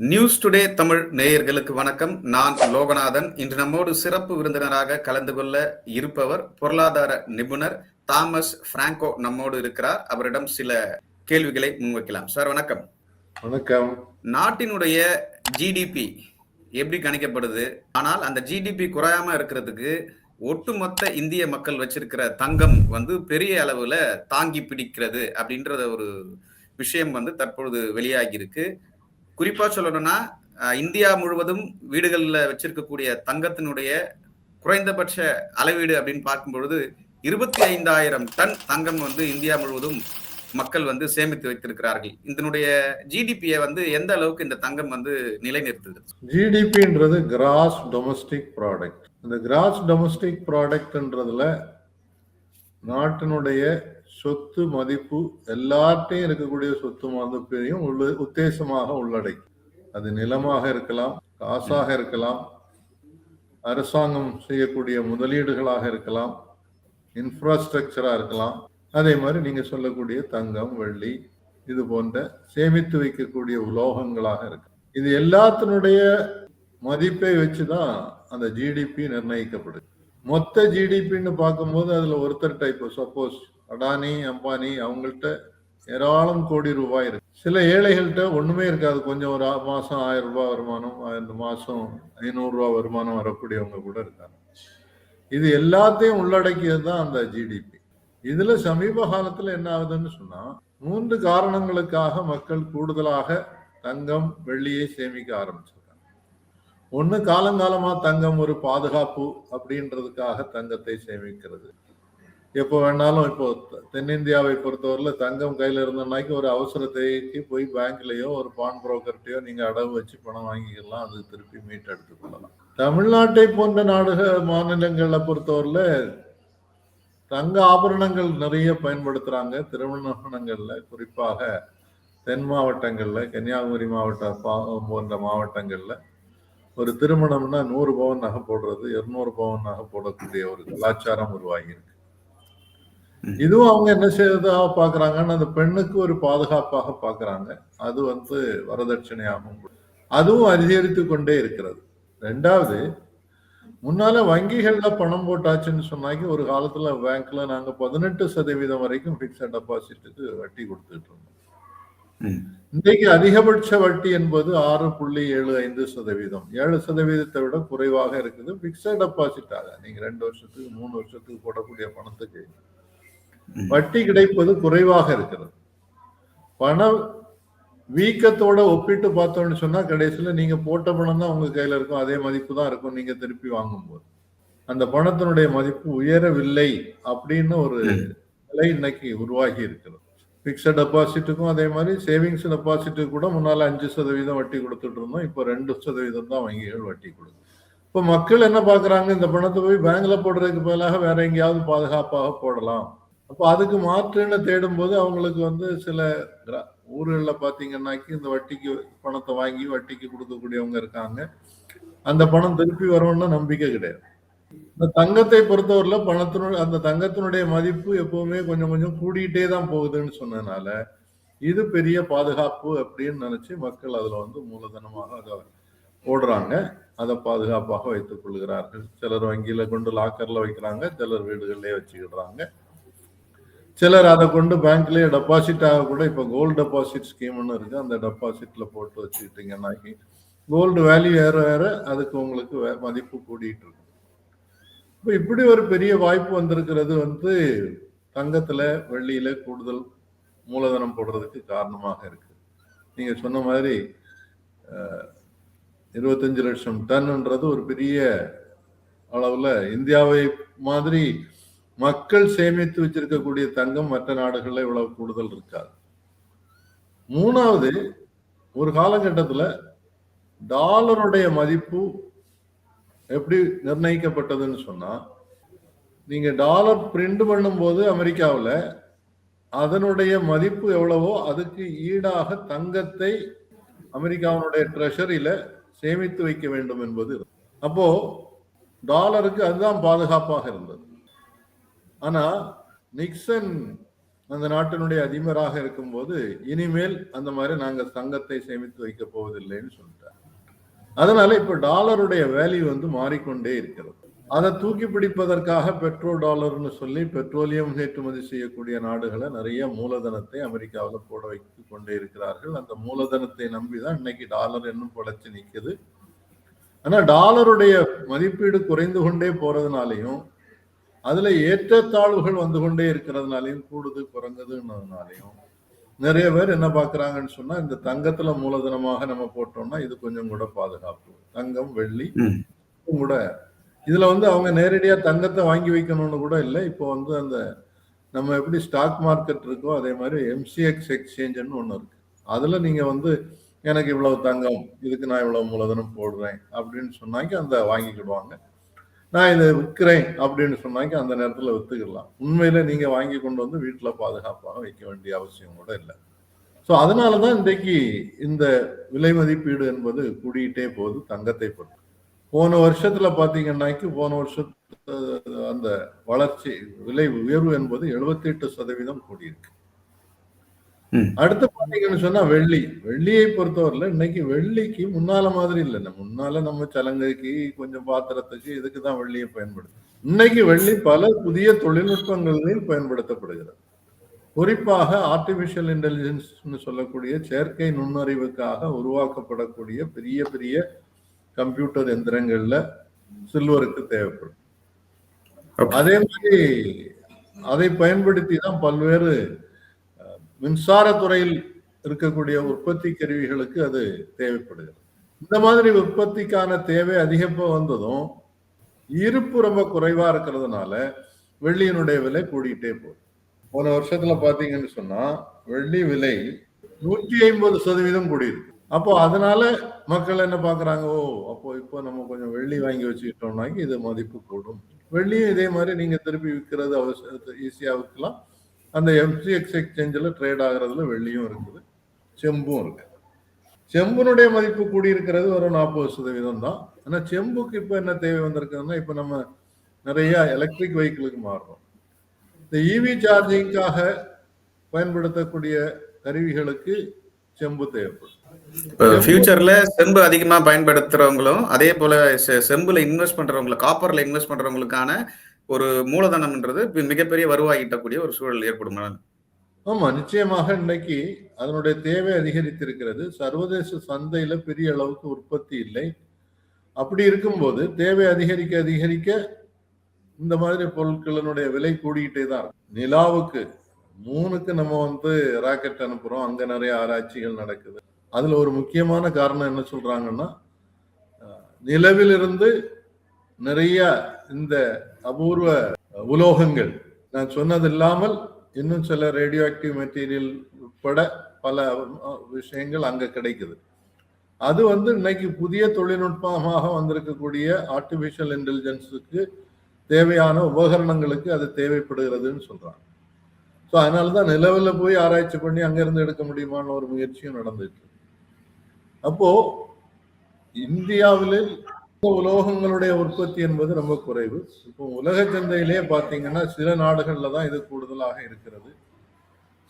News today Tamil நேயர்களுக்கு வணக்கம். நான் லோகநாதன். இன்று நம்மோடு சிறப்பு விருந்தினராக கலந்து கொள்ள இருப்பவர் பொருளாதார நிபுணர் தாமஸ் பிராங்கோ நம்மோடு இருக்கிறார். அவரிடம் சில கேள்விகளை முன்வைக்கலாம். சார் வணக்கம். வணக்கம். நாட்டினுடைய ஜிடிபி எப்படி கணிக்கப்படுது? ஆனால் அந்த ஜிடிபி குறையாம இருக்கிறதுக்கு ஒட்டுமொத்த இந்திய மக்கள் வச்சிருக்கிற தங்கம் வந்து பெரிய அளவுல தாங்கி பிடிக்கிறது அப்படின்றத ஒரு விஷயம் வந்து தற்பொழுது வெளியாகி இருக்கு. குறிப்பா சொல்லணும்னா இந்தியா முழுவதும் வீடுகளில் வச்சிருக்கக்கூடிய தங்கத்தினுடைய குறைந்தபட்ச அளவீடு அப்படின்னு பார்க்கும்பொழுது இருபத்தி ஐந்தாயிரம் டன் தங்கம் வந்து இந்தியா முழுவதும் மக்கள் வந்து சேமித்து வைத்திருக்கிறார்கள். இதனுடைய ஜிடிபியை வந்து எந்த அளவுக்கு இந்த தங்கம் வந்து நிலைநிறுத்துது? ஜிடிபின்றது கிராஸ் டொமஸ்டிக் ப்ராடக்ட் இந்த கிராஸ் டொமஸ்டிக் ப்ராடக்ட்ன்றதுல நாட்டினுடைய சொத்து மதிப்பு எல்லார்ட்டையும் இருக்கக்கூடிய சொத்து மதிப்பையும் உள்ள உத்தேசமாக உள்ளடக்கி அது நிலமாக இருக்கலாம் காசாக இருக்கலாம் அரசாங்கம் செய்யக்கூடிய முதலீடுகளாக இருக்கலாம் இன்ஃப்ராஸ்ட்ரக்சரா இருக்கலாம். அதே மாதிரி நீங்க சொல்லக்கூடிய தங்கம் வெள்ளி இது போன்ற சேமித்து வைக்கக்கூடிய உலோகங்களாக இருக்கு இது எல்லாத்தினுடைய மதிப்பை வச்சுதான் அந்த ஜிடிபி நிர்ணயிக்கப்படுது. மொத்த ஜிடிபின்னு பார்க்கும்போது அதுல ஒருத்தர் டைப் சப்போஸ் அடானி அம்பானி அவங்கள்ட்ட ஏராளம் கோடி ரூபாய் இருக்கு. சில ஏழைகள்கிட்ட ஒண்ணுமே இருக்காது. கொஞ்சம் ஒரு மாசம் ஆயிரம் ரூபாய் வருமானம் இந்த மாசம் ஐநூறுரூவா வருமானம் வரக்கூடியவங்க கூட இருக்காங்க. இது எல்லாத்தையும் உள்ளடக்கியது தான் அந்த ஜிடிபி இதுல சமீப காலத்துல என்ன ஆகுதுன்னு சொன்னா மூன்று காரணங்களுக்காக மக்கள் கூடுதலாக தங்கம் வெள்ளியை சேமிக்க ஆரம்பிச்சிருக்காங்க. ஒன்று காலங்காலமா தங்கம் ஒரு பாதுகாப்பு அப்படின்றதுக்காக தங்கத்தை சேமிக்கிறது. எப்போ வேணாலும் இப்போ தென்னிந்தியாவை பொறுத்தவரையில தங்கம் கையில இருந்தனாக்கி ஒரு அவசர தேவைக்கு போய் பேங்க்லயோ ஒரு பான் புரோக்கர்கிட்டயோ நீங்க அடவு வச்சு பணம் வாங்கிக்கலாம். அது திருப்பி மீட் எடுத்துக்கொள்ளலாம் தமிழ்நாட்டை போன்ற நாடுக மாநிலங்களை பொறுத்தவரையில தங்க ஆபரணங்கள் நிறைய பயன்படுத்துறாங்க. திருமணங்கள்ல குறிப்பாக தென் மாவட்டங்கள்ல கன்னியாகுமரி மாவட்டம் போன்ற மாவட்டங்கள்ல ஒரு திருமணம்னா நூறு பவன் நகை போடுறது இருநூறு பவன் நகை போடக்கூடிய ஒரு கலாச்சாரம் உருவாகியிருக்கு இதுவும் அவங்க என்ன செய்யறதா பாக்குறாங்கன்னா அந்த பெண்ணுக்கு ஒரு பாதுகாப்பாக பாக்குறாங்க அது வந்து வரதட்சணையாகும். அதுவும் அதிகரித்து கொண்டே இருக்கிறது. ரெண்டாவது முன்னால வங்கிகள்ல பணம் போட்டாச்சுன்னு சொன்னாக்கி ஒரு காலத்துல பேங்க்ல நாங்க பதினெட்டு சதவீதம் வரைக்கும் பிக்சட் டெபாசிட்டுக்கு வட்டி கொடுத்துட்டு இருந்தோம். இன்றைக்கு அதிகபட்ச வட்டி என்பது ஆறு புள்ளி ஏழு ஐந்து சதவீதம். ஏழு சதவீதத்தை விட குறைவாக இருக்குது. பிக்சட் டெபாசிட்டாக நீங்க ரெண்டு வருஷத்துக்கு மூணு வருஷத்துக்கு போடக்கூடிய பணத்துக்கு. வட்டி கிடைப்பது குறைவாக இருக்கிறது. பண வீக்கத்தோட ஒப்பிட்டு பார்த்தோம்னு சொன்னா கடைசியில நீங்க போட்ட பணம் தான் உங்க கையில இருக்கும். அதே மதிப்பு தான் இருக்கும் நீங்க திருப்பி வாங்கும்போது. அந்த பணத்தினுடைய மதிப்பு உயரவில்லை அப்படின்னு ஒரு. நிலை இன்னைக்கு உருவாகி இருக்கிறது. பிக்சட் டெபாசிட்டுக்கும் அதே மாதிரி சேவிங்ஸ் டெபாசிட்டுக்கு கூட முன்னால அஞ்சு சதவீதம் வட்டி கொடுத்துட்டு இருந்தோம். இப்போ ரெண்டு சதவீதம் தான் வங்கிகள் வட்டி கொடுக்கும் இப்போ மக்கள் என்ன பாக்குறாங்க இந்த பணத்தை போய் பேங்க்ல போடுறதுக்கு பதிலாக வேற எங்கேயாவது பாதுகாப்பாக போடலாம். அப்போ அதுக்கு மாற்றுன்னு தேடும்போது அவங்களுக்கு வந்து சில கிரா- பார்த்தீங்கன்னாக்கி இந்த வட்டிக்கு பணத்தை வாங்கி வட்டிக்கு கொடுக்கக்கூடியவங்க இருக்காங்க. அந்த பணம் திருப்பி வரும்னு நம்பிக்கை கிடையாது. இந்த தங்கத்தை பொறுத்தவரையில பணத்தினுடைய அந்த தங்கத்தினுடைய மதிப்பு எப்பவுமே கொஞ்சம் கொஞ்சம் கூடிக்கிட்டே தான் போகுதுன்னு சொன்னதுனால இது பெரிய பாதுகாப்பு அப்படின்னு நினைச்சு மக்கள் அதுல வந்து மூலதனமாக அதை போடுறாங்க. அதை பாதுகாப்பாக வைத்துக் கொள்கிறார்கள். சிலர் வங்கியில கொண்டு லாக்கர்ல வைக்கிறாங்க. சிலர் வீடுகளிலே வச்சுக்கிடுறாங்க. சிலர் அதை கொண்டு பேங்க்லேயே டெபாசிட் ஆக கூட இப்போ கோல்டு டெபாசிட் ஸ்கீம்னு இருக்கு. அந்த டெபாசிட்ல போட்டு வச்சுக்கிட்டீங்கன்னாக்கி கோல்டு வேல்யூ ஏற ஏற அதுக்கு உங்களுக்கு வே- மதிப்பு கூடிட்டு இருக்கும். இப்போ இப்படி ஒரு பெரிய வாய்ப்பு வந்திருக்கிறது வந்து தங்கத்துல வெள்ளியில கூடுதல் மூலதனம் போடுறதுக்கு காரணமாக இருக்கு. நீங்க சொன்ன மாதிரி இருபத்தஞ்சு லட்சம் டன்ன்றது ஒரு பெரிய அளவுல இந்தியாவை மாதிரி மக்கள் சேமித்து வச்சிருக்கக்கூடிய தங்கம் மற்ற நாடுகளில் இவ்வளவு கூடுதல் இருக்காது. மூணாவது ஒரு காலகட்டத்தில் டாலருடைய மதிப்பு எப்படி நிர்ணயிக்கப்பட்டதுன்னு சொன்னால் நீங்கள் டாலர் பிரிண்ட் பண்ணும்போது அமெரிக்காவில் அதனுடைய மதிப்பு எவ்வளவோ அதுக்கு ஈடாக தங்கத்தை அமெரிக்காவினுடைய ட்ரெஷரியில சேமித்து வைக்க வேண்டும் என்பது அப்போது அப்போ டாலருக்கு அதுதான் பாதுகாப்பாக இருந்தது. ஆனா நிக்சன் அந்த நாட்டினுடைய அதிபராக இருக்கும்போது இனிமேல் அந்த மாதிரி நாங்க தங்கத்தை சேமித்து வைக்க போவதில்லைன்னு சொல்லிட்டார். அதனால இப்ப டாலருடைய வேல்யூ வந்து மாறிக்கொண்டே இருக்கிறது. அதை தூக்கி பிடிப்பதற்காக பெட்ரோ டாலர்னு சொல்லி பெட்ரோலியம் ஏற்றுமதி செய்யக்கூடிய நாடுகளை நிறைய மூலதனத்தை அமெரிக்காவில் போட வைத்து கொண்டே இருக்கிறார்கள். அந்த மூலதனத்தை நம்பிதான் இன்னைக்கு டாலர் இன்னும் பொழைச்சு நிற்குது ஆனால் டாலருடைய மதிப்பீடு குறைந்து கொண்டே போறதுனாலையும் அதுல ஏற்றத்தாழ்வுகள் வந்து கொண்டே இருக்கிறதுனாலையும் கூடுது குறைஞ்சதுன்றதுனாலையும் நிறைய பேர் என்ன பாக்குறாங்கன்னு சொன்னா இந்த தங்கத்துல மூலதனமாக நம்ம போட்டோம்னா இது கொஞ்சம் கூட பாதுகாப்பு. தங்கம் வெள்ளி. கூட. இதுல வந்து அவங்க நேரடியா தங்கத்தை வாங்கி வைக்கணும்னு கூட இல்லை. இப்போ வந்து அந்த நம்ம எப்படி ஸ்டாக் மார்க்கெட் இருக்கோ அதே மாதிரி எம்சிஎக்ஸ் எக்ஸ்சேஞ்சுன்னு ஒன்று இருக்கு. அதுல நீங்க வந்து எனக்கு இவ்வளவு தங்கம் இதுக்கு நான் இவ்வளவு மூலதனம் போடுறேன் அப்படின்னு சொன்னாங்க அந்த வாங்கிக்கிடுவாங்க. நான் இதை விற்கிறேன் அப்படின்னு சொன்னாங்க அந்த நேரத்தில் வித்துக்கிடலாம் உண்மையில் நீங்கள் வாங்கி கொண்டு வந்து வீட்டில் பாதுகாப்பாக வைக்க வேண்டிய அவசியம் கூட இல்லை. ஸோ அதனால தான் இன்றைக்கு இந்த விலை மதிப்பீடு என்பது கூடிக்கிட்டே போகுது தங்கத்தை பொறுத்து. போன வருஷத்துல பாத்தீங்கன்னாக்கி போன வருஷத்து அந்த வளர்ச்சி விலை உயர்வு என்பது 78% எட்டு சதவீதம் கூடியிருக்கு. அடுத்து பாத்தீங்கன்னு சொன்னா வெள்ளி. வெள்ளியை பொறுத்தவரையில இன்னைக்கு வெள்ளிக்கு முன்னால மாதிரி இல்லை. நம்ம முன்னால நம்ம சலங்கைக்கு கொஞ்சம் பாத்திரத்துக்கு இதுக்கு தான் வெள்ளியை பயன்படுத்தும் இன்னைக்கு வெள்ளி பல புதிய தொழில்நுட்பங்களில் பயன்படுத்தப்படுகிறது. குறிப்பாக ஆர்டிபிஷியல் இன்டெலிஜென்ஸ் சொல்லக்கூடிய செயற்கை நுண்ணறிவுக்காக உருவாக்கப்படக்கூடிய பெரிய பெரிய கம்ப்யூட்டர் எந்திரங்கள்ல சில்வருக்கு தேவைப்படும். அதே மாதிரி அதை பயன்படுத்தி தான் பல்வேறு மின்சாரத்துறையில் இருக்கக்கூடிய உற்பத்தி கருவிகளுக்கு அது தேவைப்படுகிறது. இந்த மாதிரி உற்பத்திக்கான தேவை அதிகப்ப வந்ததும் இருப்பு ரொம்ப குறைவா இருக்கிறதுனால வெள்ளியினுடைய விலை கூடிக்கிட்டே போகுது. போன வருஷத்துல பாத்தீங்கன்னு சொன்னா வெள்ளி விலை நூற்றி ஐம்பது சதவீதம் கூடியிருக்கு. அப்போ அதனால மக்கள் என்ன பாக்குறாங்க? ஓ அப்போ இப்போ நம்ம கொஞ்சம் வெள்ளி வாங்கி வச்சுக்கிட்டோம்னாக்கி இது மதிப்பு கூடும். வெள்ளியும் இதே மாதிரி நீங்க திருப்பி விற்கிறது அவசியம் ஈஸியா விற்கலாம். அந்த எம்சிஎக்ஸ் எக்ஸ்சேஞ்சில் ட்ரேட் ஆகுறதுல வெள்ளியும் இருக்குது செம்பும் இருக்கு. செம்புனுடைய மதிப்பு கூடியிருக்கிறது ஒரு நாற்பது சதவீதம் தான். ஆனா செம்புக்கு இப்ப என்ன தேவை வந்திருக்குதுன்னா இப்ப நம்ம நிறைய எலக்ட்ரிக் வெஹிக்கிளுக்கு மாறுறோம். இந்த இவி சார்ஜிங்காக பயன்படுத்தக்கூடிய கருவிகளுக்கு செம்பு தேவைப்படும். ஃபியூச்சர்ல செம்பு அதிகமா பயன்படுத்துறவங்களும் அதே போல செ- செம்புல இன்வெஸ்ட் பண்றவங்களுக்கு காப்பர்ல இன்வெஸ்ட் பண்றவங்களுக்கான ஒரு மூலதனம்ன்றது மிகப்பெரிய வருவாய் ஈட்டக்கூடிய ஒரு சூழல் ஏற்படும் ஆமா நிச்சயமாக இன்னைக்கு அதனுடைய தேவை அதிகரித்திருக்கிறது. சர்வதேச சந்தையில பெரிய அளவுக்கு உற்பத்தி இல்லை. அப்படி இருக்கும்போது தேவை அதிகரிக்க அதிகரிக்க இந்த மாதிரி பொருட்களினுடைய விலை கூடிக்கிட்டே தான் நிலாவுக்கு மூணுக்கு நம்ம வந்து ராக்கெட் அனுப்புறோம். அங்க நிறைய ஆராய்ச்சிகள் நடக்குது. அதுல ஒரு முக்கியமான காரணம் என்ன சொல்றாங்கன்னா நிலவிலிருந்து நிறைய இந்த அபூர்வ உலோகங்கள். நான் சொன்னது இல்லாமல் இன்னும் சில ரேடியோ ஆக்டிவ் மெட்டீரியல் உட்பட பல விஷயங்கள் அங்க கிடைக்குது. அது வந்து இன்னைக்கு புதிய தொழில்நுட்பமாக வந்திருக்கக்கூடிய ஆர்டிபிஷியல் இன்டெலிஜென்ஸுக்கு தேவையான உபகரணங்களுக்கு அது தேவைப்படுகிறதுன்னு சொல்றாங்க. ஸோ அதனால தான் நிலவில் போய் ஆராய்ச்சி பண்ணி அங்கிருந்து எடுக்க முடியுமான ஒரு முயற்சியும் நடந்துட்டு அப்போ இந்தியாவில் உலோகங்களுடைய உற்பத்தி என்பது ரொம்ப குறைவு. இப்போ உலக சந்தையிலே பார்த்தீங்கன்னா சில நாடுகள்ல தான் இது கூடுதலாக இருக்கிறது.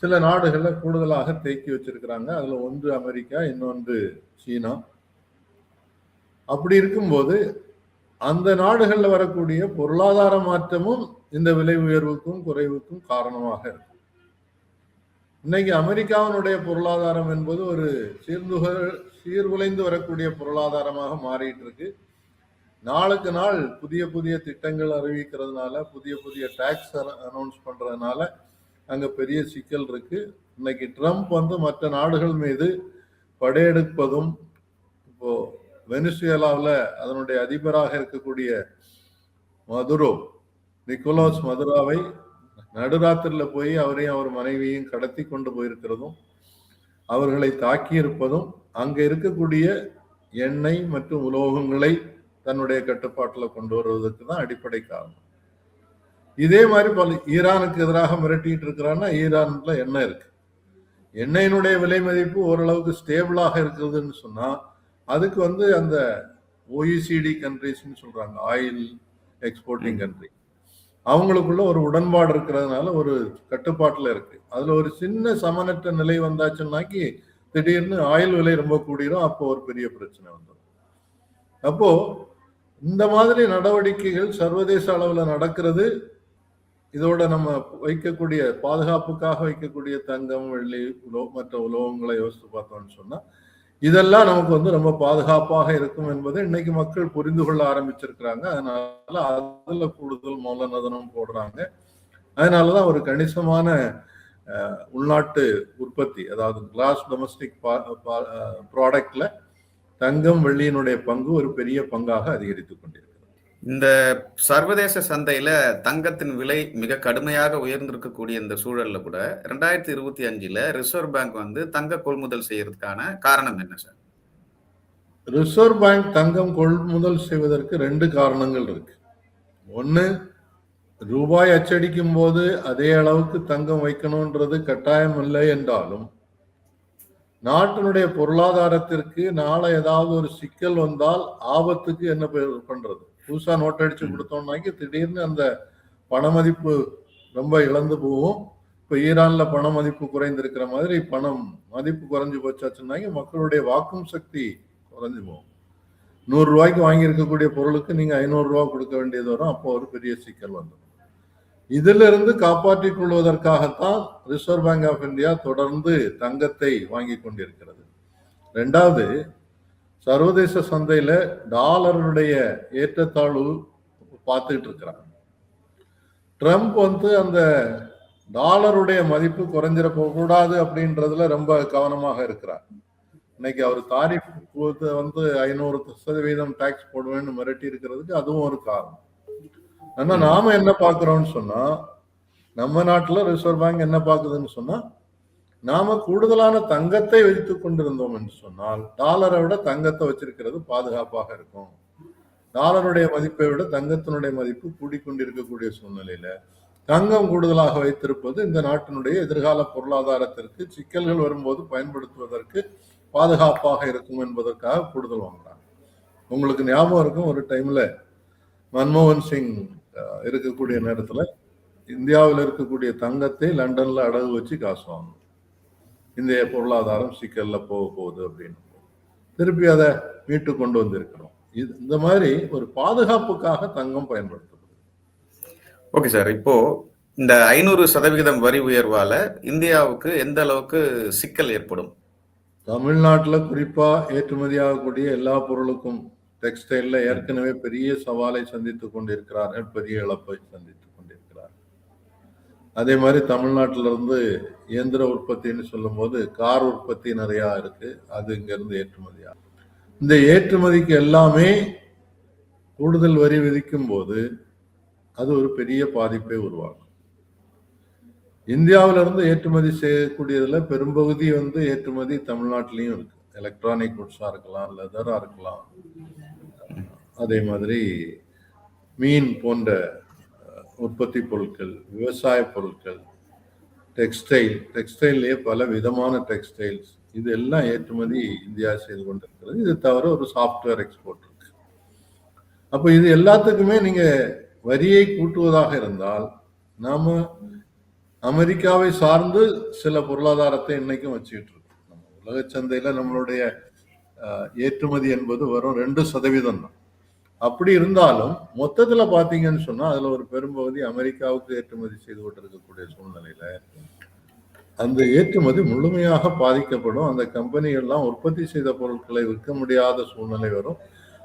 சில நாடுகள்ல கூடுதலாக தேக்கி வச்சிருக்கிறாங்க. அதுல ஒன்று அமெரிக்கா இன்னொன்று சீனா. அப்படி இருக்கும்போது அந்த நாடுகள்ல வரக்கூடிய பொருளாதார மாற்றமும் இந்த விலை உயர்வுக்கும் குறைவுக்கும் காரணமாக இருக்கு. இன்னைக்கு அமெரிக்காவினுடைய பொருளாதாரம் என்பது ஒரு சீர்துக சீர்குலைந்து வரக்கூடிய பொருளாதாரமாக மாறிட்டு இருக்கு. நாளுக்கு நாள் புதிய புதிய திட்டங்கள் அறிவிக்கிறதுனால புதிய புதிய டாக்ஸ் அனௌன்ஸ் பண்றதுனால அங்க பெரிய சிக்கல் இருக்கு. இன்னைக்கு ட்ரம்ப் வந்து மற்ற நாடுகள் மீது படையெடுப்பதும் இப்போ வெனிசுவேலாவில் அதனுடைய அதிபராக இருக்கக்கூடிய மதுரோ நிக்கோலாஸ் மதுராவை நடுராத்திரில போய் அவரையும் அவர் மனைவியையும் கடத்தி கொண்டு போயிருக்கிறதும் அவர்களை தாக்கியிருப்பதும் அங்க இருக்கக்கூடிய எண்ணெய் மற்றும் உலோகங்களை தன்னுடைய கட்டுப்பாட்டில் கொண்டு வருவதற்கு தான் அடிப்படை காரணம். இதே மாதிரி பல ஈரானுக்கு எதிராக மிரட்டிட்டு இருக்கிறான்னா ஈரான்ல எண்ணெய் இருக்கு. எண்ணெயினுடைய விலை மதிப்பு ஓரளவுக்கு ஸ்டேபிளாக இருக்கிறதுன்னு சொன்னா அதுக்கு வந்து அந்த ஓஇசிடி கண்ட்ரிஸ்ன்னு சொல்றாங்க ஆயில் எக்ஸ்போர்ட்டிங் கண்ட்ரி அவங்களுக்குள்ள ஒரு உடன்பாடு இருக்கிறதுனால ஒரு கட்டுப்பாட்டுல இருக்கு. அதுல ஒரு சின்ன சமனற்ற நிலை வந்தாச்சுன்னாக்கி திடீர்னு ஆயில் விலை ரொம்ப கூடிரும் அப்போ ஒரு பெரிய பிரச்சனை வந்துடும் அப்போ இந்த மாதிரி நடவடிக்கைகள் சர்வதேச அளவில் நடக்கிறது. இதோட நம்ம வைக்கக்கூடிய பாதுகாப்புக்காக வைக்கக்கூடிய தங்கம் வெள்ளி உலோ மற்ற உலோகங்களை யோசித்து பார்த்தோம்னு சொன்னால் இதெல்லாம் நமக்கு வந்து ரொம்ப பாதுகாப்பாக இருக்கும் என்பதை இன்னைக்கு மக்கள் புரிந்து கொள்ள ஆரம்பிச்சிருக்கிறாங்க. அதனால அதுல கூடுதல் மூலநதனம் போடுறாங்க. அதனாலதான் ஒரு கணிசமான உள்நாட்டு உற்பத்தி அதாவது கிளாஸ் டொமஸ்டிக் ப்ராடக்ட்ல தங்கம் வெள்ளியினுடைய பங்கு ஒரு பெரிய பங்காக அதிகரித்துக் கொண்டிருக்கிறது. இந்த சர்வதேச சந்தையில தங்கத்தின் விலை மிக கடுமையாக உயர்ந்திருக்கக்கூடிய இந்த சூழல்ல கூட ரெண்டாயிரத்தி இருபத்தி அஞ்சுல ரிசர்வ் பேங்க் வந்து தங்க கொள்முதல் செய்யறதுக்கான காரணம் என்ன சார்? ரிசர்வ் பேங்க் தங்கம் கொள்முதல் செய்வதற்கு ரெண்டு காரணங்கள் இருக்கு. ஒன்னு ரூபாய் அச்சடிக்கும் போது அதே அளவுக்கு தங்கம் வைக்கணும்ன்றது கட்டாயம் இல்லை என்றாலும் நாட்டினுடைய பொருளாதாரத்திற்கு நாளை ஏதாவது ஒரு சிக்கல் வந்தால் ஆபத்துக்கு என்ன பண்றது? புதுசா நோட் அடிச்சு கொடுத்தோம்னாக்கி திடீர்னு அந்த பண மதிப்பு ரொம்ப இழந்து போகும். இப்ப ஈரான்ல பண மதிப்பு குறைந்திருக்கிற மாதிரி பணம் மதிப்பு குறைஞ்சு போச்சாச்சுன்னாக்கி மக்களுடைய வாக்கும் சக்தி குறைஞ்சு போகும். நூறு ரூபாய்க்கு வாங்கியிருக்கக்கூடிய பொருளுக்கு நீங்க ஐநூறு ரூபாய் கொடுக்க வேண்டியது வரும். அப்போ ஒரு பெரிய சிக்கல் வந்துடும். இதிலிருந்து காப்பாற்றிக் கொள்வதற்காகத்தான் ரிசர்வ் பேங்க் ஆஃப் இந்தியா தொடர்ந்து தங்கத்தை வாங்கி கொண்டிருக்கிறது. ரெண்டாவது சர்வதேச சந்தையில டாலருடைய ஏற்றத்தாழ்வு பார்த்துட்டு இருக்கிறாங்க ட்ரம்ப் வந்து அந்த டாலருடைய மதிப்பு குறைஞ்சிட கூடாது அப்படின்றதுல ரொம்ப கவனமாக இருக்கிறார். இன்னைக்கு அவர் தாரிஃப் வந்து ஐநூறு சதவீதம் டாக்ஸ் போடுவேன்னு மிரட்டி இருக்கிறதுக்கு அதுவும் ஒரு காரணம். ஆனா நாம என்ன பாக்குறோம்னு சொன்னா நம்ம நாட்டுல ரிசர்வ் பேங்க் என்ன பாக்குதுன்னு சொன்னா நாம கூடுதலான தங்கத்தை வைத்துக் கொண்டிருந்தோம் என்று சொன்னால் டாலரை விட தங்கத்தை வச்சிருக்கிறது பாதுகாப்பாக இருக்கும். டாலருடைய மதிப்பை விட தங்கத்தினுடைய மதிப்பு கூடிக்கொண்டிருக்கக்கூடிய சூழ்நிலையில தங்கம் கூடுதலாக வைத்திருப்பது இந்த நாட்டினுடைய எதிர்கால பொருளாதாரத்திற்கு சிக்கல்கள் வரும்போது பயன்படுத்துவதற்கு பாதுகாப்பாக இருக்கும் என்பதற்காக கூடுதல் வாங்குறாங்க. உங்களுக்கு ஞாபகம் இருக்கும் ஒரு டைம்ல மன்மோகன் சிங் இருக்கக்கூடிய நேரத்துல இந்தியாவில் இருக்கக்கூடிய தங்கத்தை லண்டன்ல அடகு வச்சு காசு வாங்கணும். இந்திய பொருளாதாரம் சிக்கல்ல போக போகுது அப்படின்னு. திருப்பி அதை மீட்டு கொண்டு வந்திருக்கிறோம். இது இந்த மாதிரி ஒரு பாதுகாப்புக்காக தங்கம் பயன்படுத்தப்படுது. ஓகே சார் இப்போ இந்த ஐநூறு சதவிகிதம் வரி உயர்வால இந்தியாவுக்கு எந்த அளவுக்கு சிக்கல் ஏற்படும்? தமிழ்நாட்டுல குறிப்பா ஏற்றுமதி ஆகக்கூடிய எல்லா பொருளுக்கும் டெக்ஸ்டைல்ல ஏற்கனவே பெரிய சவாலை சந்தித்துக் கொண்டிருக்கிறார்கள் பெரிய இழப்பை சந்தித்துக் கொண்டிருக்கிறார்கள் அதே மாதிரி தமிழ்நாட்டில இருந்து இயந்திர உற்பத்தின்னு சொல்லும்போது கார் உற்பத்தி நிறையா இருக்கு. அது இங்க இருந்து இந்த ஏற்றுமதிக்கு எல்லாமே கூடுதல் வரி விதிக்கும் போது அது ஒரு பெரிய பாதிப்பை உருவாக்கும். இந்தியாவில இருந்து ஏற்றுமதி செய்யக்கூடியதுல பெரும்பகுதி வந்து ஏற்றுமதி தமிழ்நாட்டிலையும் இருக்கு. எலக்ட்ரானிக் குட்ஸா இருக்கலாம் லெதரா இருக்கலாம். அதே மாதிரி மீன் போன்ற உற்பத்தி பொருட்கள் விவசாய பொருட்கள் டெக்ஸ்டைல் டெக்ஸ்டைல்லையே பல விதமான டெக்ஸ்டைல்ஸ் இது எல்லாம் ஏற்றுமதி இந்தியா செய்து கொண்டிருக்கிறது. இது தவிர ஒரு சாஃப்ட்வேர் எக்ஸ்போர்ட் இருக்கு. அப்போ இது எல்லாத்துக்குமே நீங்க வரியை கூட்டுவதாக இருந்தால் நாம அமெரிக்காவை சார்ந்து சில பொருளாதாரத்தை இன்னைக்கும் வச்சுக்கிட்டு இருக்கோம். நம்ம உலக சந்தையில நம்மளுடைய ஏற்றுமதி என்பது வரும் ரெண்டு சதவீதம் தான் அப்படி இருந்தாலும் மொத்தத்துல பாத்தீங்கன்னு சொன்னா அதுல ஒரு பெரும்பகுதி அமெரிக்காவுக்கு ஏற்றுமதி செய்து கொண்டிருக்கக்கூடிய சூழ்நிலையில அந்த ஏற்றுமதி முழுமையாக பாதிக்கப்படும். அந்த கம்பெனிகள்லாம் உற்பத்தி செய்த பொருட்களை விற்க முடியாத சூழ்நிலை வரும்.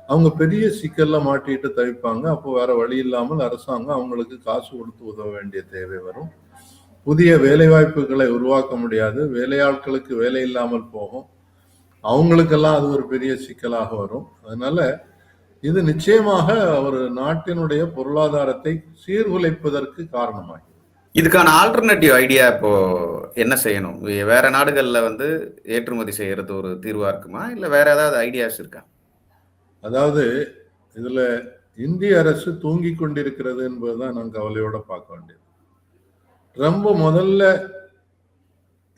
அவங்க பெரிய சிக்கல்ல மாட்டிட்டு தவிப்பாங்க. அப்போ வேற வழி இல்லாமல் அரசாங்கம் அவங்களுக்கு காசு கொடுத்து உதவ வேண்டிய தேவை வரும். புதிய வேலை வாய்ப்புகளை உருவாக்க முடியாது. வேலையாட்களுக்கு வேலை இல்லாமல் போகும். அவங்களுக்கெல்லாம் அது ஒரு பெரிய சிக்கலாக வரும். அதனால இது நிச்சயமாக ஒரு நாட்டினுடைய பொருளாதாரத்தை சீர்குலைப்பதற்கு காரணமாகும் இதுக்கான ஆல்டர்னேட்டிவ் ஐடியா இப்போ என்ன செய்யணும்? வேற நாடுகள்ல வந்து ஏற்றுமதி செய்யறது ஒரு தீர்வா இருக்குமா? இல்ல வேற ஏதாவது ஐடியாஸ் இருக்கா? அதாவது இதுல இந்திய அரசு தூங்கி கொண்டிருக்கிறது என்பதுதான் நான் கவலையோட பார்க்க வேண்டியது. ரொம்ப முதல்ல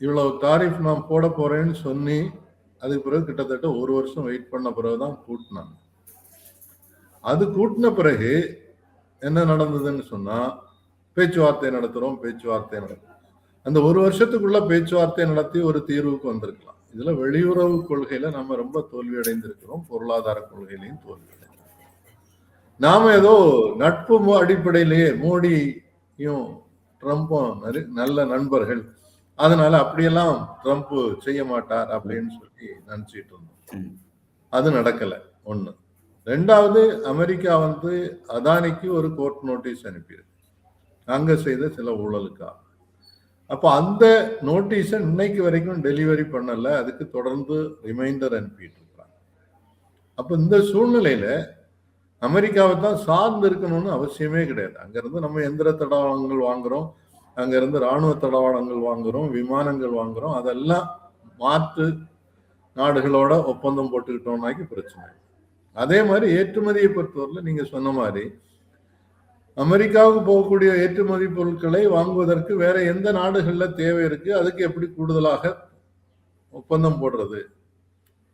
இவ்வளவு தாரிஃப் நான் போட போறேன்னு சொல்லி அதுக்கு பிறகு கிட்டத்தட்ட ஒரு வருஷம் வெயிட் பண்ண பிறகுதான் கூட்டினாங்க அது கூட்டின பிறகு என்ன நடந்ததுன்னு சொன்னா பேச்சுவார்த்தை நடத்துறோம் பேச்சுவார்த்தை நடத்துறோம் அந்த ஒரு வருஷத்துக்குள்ள பேச்சுவார்த்தை நடத்தி ஒரு தீர்வுக்கு வந்திருக்கலாம். இதுல வெளியுறவு கொள்கையில நம்ம ரொம்ப தோல்வி அடைந்திருக்கிறோம் பொருளாதார கொள்கையிலையும் தோல்வி அடைந்திருக்கிறோம் நாம ஏதோ நட்பு அடிப்படையிலேயே மோடியும் ட்ரம்ப்பும் நல்ல நண்பர்கள் அதனால அப்படியெல்லாம் ட்ரம்ப் செய்ய மாட்டார் அப்படின்னு சொல்லி நினைச்சிட்டு இருந்தோம். அது நடக்கல ஒண்ணு. ரெண்டாவது அமெரிக்கா வந்து அதானிக்கு ஒரு கோர்ட் நோட்டீஸ் அனுப்பியிருக்கு. அங்கே செய்த சில ஊழலுக்காக. அப்போ அந்த நோட்டீஸை இன்னைக்கு வரைக்கும் டெலிவரி பண்ணலை. அதுக்கு தொடர்ந்து ரிமைண்டர் அனுப்பிட்டு இருக்கிறாங்க அப்போ இந்த சூழ்நிலையில் அமெரிக்காவை தான் சார்ந்து இருக்கணும்னு அவசியமே கிடையாது. அங்கேருந்து நம்ம எந்திர தடவாளங்கள் வாங்குகிறோம் அங்கேருந்து ராணுவ தடவாளங்கள் வாங்குறோம். விமானங்கள் வாங்குகிறோம் அதெல்லாம் மாற்று நாடுகளோட ஒப்பந்தம் போட்டுக்கிட்டோம்னாக்கி பிரச்சனை அதே மாதிரி ஏற்றுமதியை பொறுத்தவரையில் நீங்கள் சொன்ன மாதிரி அமெரிக்காவுக்கு போகக்கூடிய ஏற்றுமதி பொருட்களை வாங்குவதற்கு வேற எந்த நாடுகளில் தேவை இருக்கு? அதுக்கு எப்படி கூடுதலாக ஒப்பந்தம் போடுறது?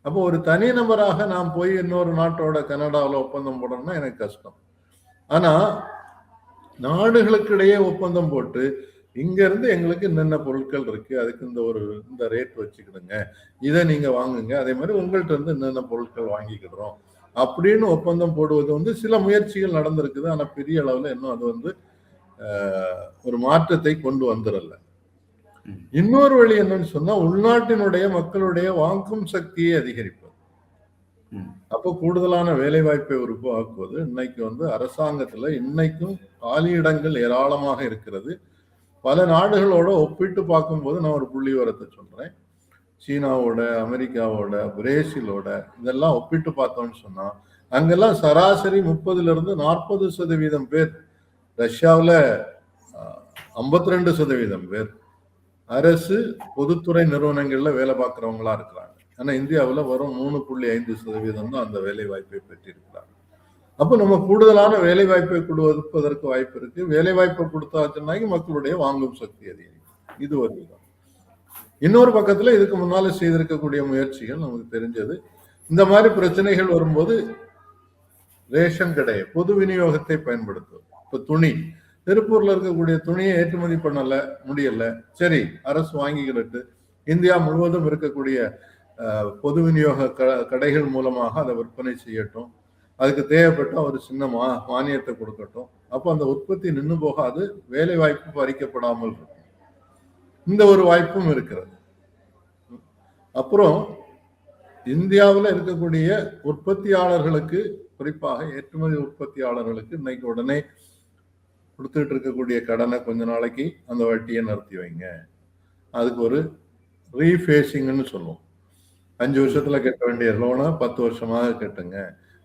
அப்போ ஒரு தனிநபராக நான் போய் இன்னொரு நாட்டோட கனடாவில் ஒப்பந்தம் போடணும்னா எனக்கு கஷ்டம். ஆனால் நாடுகளுக்கிடையே ஒப்பந்தம் போட்டு இங்கேருந்து எங்களுக்கு என்னென்ன பொருட்கள் இருக்குது அதுக்கு இந்த ஒரு இந்த ரேட் வச்சுக்கிடுங்க. இதை நீங்கள் வாங்குங்க. அதே மாதிரி உங்கள்கிட்ட இருந்து என்னென்ன பொருட்கள் வாங்கிக்கிடுறோம்? அப்படின்னு ஒப்பந்தம் போடுவது வந்து சில முயற்சிகள் நடந்திருக்குது. ஆனா பெரிய அளவுல இன்னும் அது வந்து ஆஹ், ஒரு மாற்றத்தை கொண்டு வந்துடல. இன்னொரு வழி என்னன்னு சொன்னா உள்நாட்டினுடைய மக்களுடைய வாங்கும் சக்தியை அதிகரிப்பது. அப்போ கூடுதலான வேலை வாய்ப்பை உருவாக்குவது. இன்னைக்கு வந்து அரசாங்கத்துல இன்னைக்கும் காலியிடங்கள் ஏராளமாக இருக்கிறது. பல நாடுகளோட ஒப்பிட்டு பார்க்கும்போது நான் ஒரு புள்ளி வரத்தை சொல்றேன். சீனாவோட அமெரிக்காவோட பிரேசிலோட இதெல்லாம் ஒப்பிட்டு பார்த்தோம்னு சொன்னா அங்கெல்லாம் சராசரி முப்பதுல இருந்து நாற்பது சதவீதம் பேர் ரஷ்யாவில் ஐம்பத்தி ரெண்டு சதவீதம் பேர் அரசு பொதுத்துறை நிறுவனங்கள்ல வேலை பார்க்குறவங்களா இருக்கிறாங்க. ஆனா இந்தியாவில் வரும் மூணு புள்ளி ஐந்து சதவீதம் தான் அந்த வேலை வாய்ப்பை பெற்றிருக்கிறாங்க. அப்போ நம்ம கூடுதலான வேலை வாய்ப்பை கொடுப்பதற்கு வாய்ப்பு இருக்கு. வேலை வாய்ப்பை கொடுத்தாச்சுன்னாக்கி மக்களுடைய வாங்கும் சக்தி அதிகரிக்கும். இது ஒரு விதம். இன்னொரு பக்கத்துல இதுக்கு முன்னால செய்திருக்கக்கூடிய முயற்சிகள் நமக்கு தெரிஞ்சது. இந்த மாதிரி பிரச்சனைகள் வரும்போது ரேஷன் கடை பொது விநியோகத்தை பயன்படுத்துவது. இப்ப துணி. திருப்பூர்ல இருக்கக்கூடிய துணியை ஏற்றுமதி பண்ணல முடியல. சரி அரசு வாங்கிக்கிட்டு இந்தியா முழுவதும் இருக்கக்கூடிய பொது விநியோக க- கடைகள் மூலமாக அதை விற்பனை செய்யட்டும். அதுக்கு தேவைப்பட்ட ஒரு சின்ன மா மானியத்தை கொடுக்கட்டும். அப்போ அந்த உற்பத்தி நின்று போகாது வேலை வாய்ப்பு பறிக்கப்படாமல் இருக்கும். இந்த ஒரு வாய்ப்பும் இருக்கிறது. அப்புறம் இந்தியாவில் இருக்கக்கூடிய உற்பத்தியாளர்களுக்கு குறிப்பாக ஏற்றுமதி உற்பத்தியாளர்களுக்கு இன்னைக்கு உடனே கொடுத்துட்டு இருக்கக்கூடிய கடனை கொஞ்ச நாளைக்கு அந்த வட்டியை நிறுத்தி வைங்க. அதுக்கு ஒரு ரீஃபேஸிங்னு சொல்லுவோம். அஞ்சு வருஷத்துல கட்ட வேண்டிய லோனை பத்து வருஷமாக கட்டுங்க.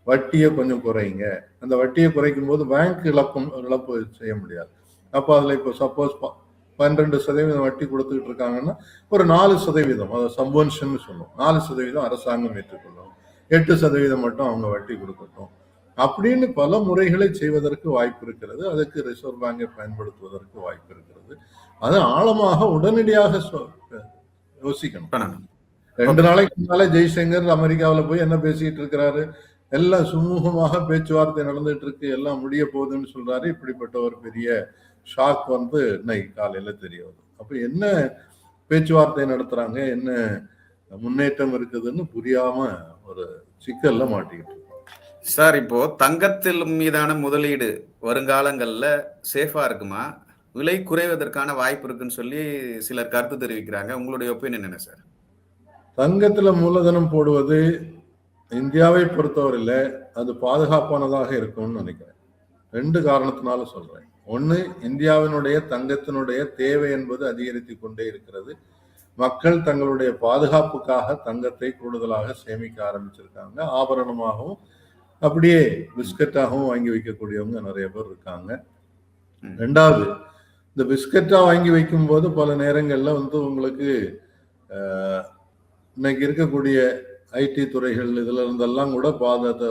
வட்டியை கொஞ்சம் குறைங்க. அந்த வட்டியை குறைக்கும் போது பேங்க் இழப்பும் இழப்பு செய்ய முடியாது. அப்போ அதில் இப்போ சப்போஸ் பன்னிரெண்டு சதவீதம் வட்டி கொடுத்துட்டு இருக்காங்கன்னா ஒரு நாலு சதவீதம். அதை சம்பன்ஷன் சொல்லுவோம். நாலு சதவீதம் அரசாங்கம் ஏற்றுக்கொள்ளும். எட்டு சதவீதம் மட்டும் அவங்க வட்டி கொடுக்கட்டும். அப்படின்னு பல முறைகளை செய்வதற்கு வாய்ப்பு இருக்கிறது. அதுக்கு ரிசர்வ் பேங்கை பயன்படுத்துவதற்கு வாய்ப்பு இருக்கிறது. அது ஆழமாக உடனடியாக யோசிக்கணும். ரெண்டு நாளைக்கு முன்னால ஜெய்சங்கர் அமெரிக்காவுல போய் என்ன பேசிட்டு இருக்கிறாரு? எல்லாம் சுமூகமாக பேச்சுவார்த்தை நடந்துட்டு இருக்கு எல்லாம் முடிய போகுதுன்னு சொல்றாரு. இப்படிப்பட்ட ஒரு பெரிய ஷாக் வந்து இன்னைக்கு காலையில தெரிய வருது. அப்ப என்ன பேச்சுவார்த்தை நடத்துறாங்க? என்ன முன்னேற்றம் இருக்குதுன்னு புரியாம ஒரு சிக்கல்ல மாட்டிக்கிட்டு. சார் இப்போ தங்கத்தில் மீதான முதலீடு வருங்காலங்கள்ல சேஃபா இருக்குமா? விலை குறைவதற்கான வாய்ப்பு இருக்குன்னு சொல்லி சிலர் கருத்து தெரிவிக்கிறாங்க. உங்களுடைய ஒப்பீனியன் என்ன சார்? தங்கத்துல மூலதனம் போடுவது இந்தியாவை பொறுத்தவரையில் அது பாதுகாப்பானதாக இருக்கும்னு நினைக்கிறேன். ரெண்டு காரணத்தினால சொல்றேன். ஒன்று இந்தியாவினுடைய தங்கத்தினுடைய தேவை என்பது அதிகரித்து கொண்டே இருக்கிறது. மக்கள் தங்களுடைய பாதுகாப்புக்காக தங்கத்தை கூடுதலாக சேமிக்க ஆரம்பிச்சிருக்காங்க. ஆபரணமாகவும் அப்படியே பிஸ்கட்டாகவும் வாங்கி வைக்கக்கூடியவங்க நிறைய பேர் இருக்காங்க. ரெண்டாவது இந்த பிஸ்கட்டாக வாங்கி வைக்கும்போது பல நேரங்களில் வந்து உங்களுக்கு இன்னைக்கு இருக்கக்கூடிய ஐடி துறைகள் இதுல இருந்தெல்லாம் கூட பாதத்தை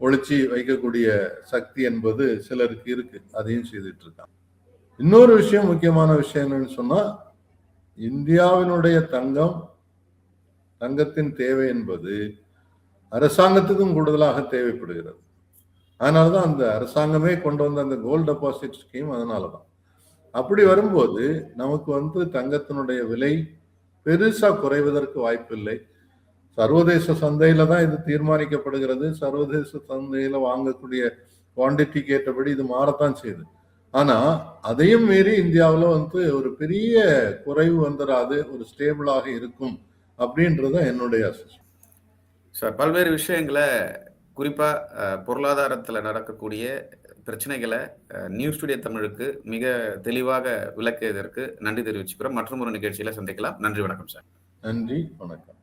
ஒழிச்சு வைக்கக்கூடிய சக்தி என்பது சிலருக்கு இருக்கு. அதையும் செய்துட்டு இருக்காங்க இன்னொரு விஷயம் முக்கியமான விஷயம் என்னன்னு சொன்னா இந்தியாவினுடைய தங்கம் தங்கத்தின் தேவை என்பது அரசாங்கத்துக்கும் கூடுதலாக தேவைப்படுகிறது. அதனாலதான் அந்த அரசாங்கமே கொண்டு வந்த அந்த கோல்டு டெபாசிட் ஸ்கீம் அதனாலதான். அப்படி வரும்போது நமக்கு வந்து தங்கத்தினுடைய விலை பெருசா குறைவதற்கு வாய்ப்பில்லை. சர்வதேச சந்தையில தான் இது தீர்மானிக்கப்படுகிறது. சர்வதேச சந்தையில வாங்கக்கூடிய குவாண்டிட்டிக்கு ஏற்றபடி இது மாறத்தான் செய்யுது. ஆனா அதையும் மீறி இந்தியாவுல வந்து ஒரு பெரிய குறைவு வந்துடாது ஒரு ஸ்டேபிளாக இருக்கும் அப்படின்றது என்னுடைய. சார் பல்வேறு விஷயங்களை குறிப்பா பொருளாதாரத்துல நடக்கக்கூடிய பிரச்சனைகளை நியூஸ் டுடே தமிழுக்கு மிக தெளிவாக விளக்கியதற்கு நன்றி தெரிவிச்சுக்கிறோம். மற்றும் ஒரு நிகழ்ச்சியில சந்திக்கலாம். நன்றி வணக்கம் சார். நன்றி வணக்கம்.